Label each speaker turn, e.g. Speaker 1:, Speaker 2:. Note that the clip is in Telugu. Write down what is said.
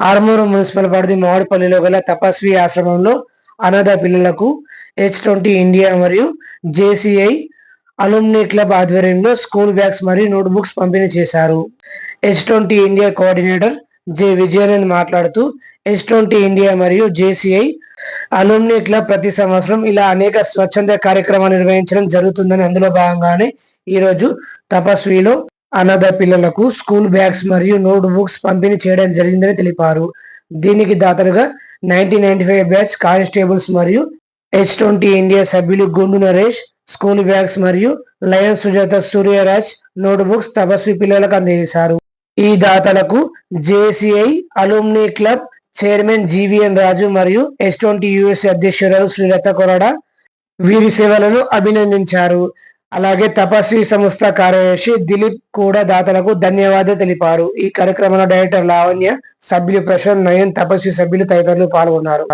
Speaker 1: ఆర్మూరు మున్సిపల్ పరిధి మామిడిపల్లిలో గల తపస్వి ఆశ్రమంలో అనాథ పిల్లలకు హెచ్ ట్వంటీ ఇండియా మరియు జేసీఐ అలుమ్ని క్లబ్ ఆధ్వర్యంలో స్కూల్ బ్యాగ్స్ మరియు నోట్ బుక్స్ పంపిణీ చేశారు. H twenty India coordinator J Vijayanand మాట్లాడుతూ హెచ్ ట్వంటీ ఇండియా మరియు జేసీఐ అలుమ్ని క్లబ్ ప్రతి సంవత్సరం ఇలా అనేక స్వచ్ఛంద కార్యక్రమాలు నిర్వహించడం జరుగుతుందని అందులో భాగంగానే ఈరోజు తపస్విలో అనాథ పిల్లలకు స్కూల్ బ్యాగ్స్ మరియు నోట్ బుక్స్ పంపిణీ చేయడం జరిగిందని తెలిపారు. దీనికి దాతలుగా nineteen ninety five batch constables మరియు హెచ్ ట్వంటీ ఇండియా సభ్యులు గుండు నరేష్ స్కూల్ బ్యాగ్స్ మరియు lion Sujatha Suryaraj note books Tapasvi పిల్లలకు అందజేశారు. ఈ దాతలకు JCI alumni club chairman GVN Raju మరియు ఎస్ ట్వంటీ యుఎస్ అధ్యక్షురాలు శ్రీరత కొరడా వీరి సేవలను అభినందించారు. అలాగే తపస్వి సంస్థ కార్యదర్శి దిలీప్ కూడా దాతలకు ధన్యవాదాలు తెలిపారు. ఈ కార్యక్రమంలో డైరెక్టర్ లావణ్య సభ్యులు ప్రశాంత్ నయన్ తపస్వి సభ్యులు తదితరులు పాల్గొన్నారు.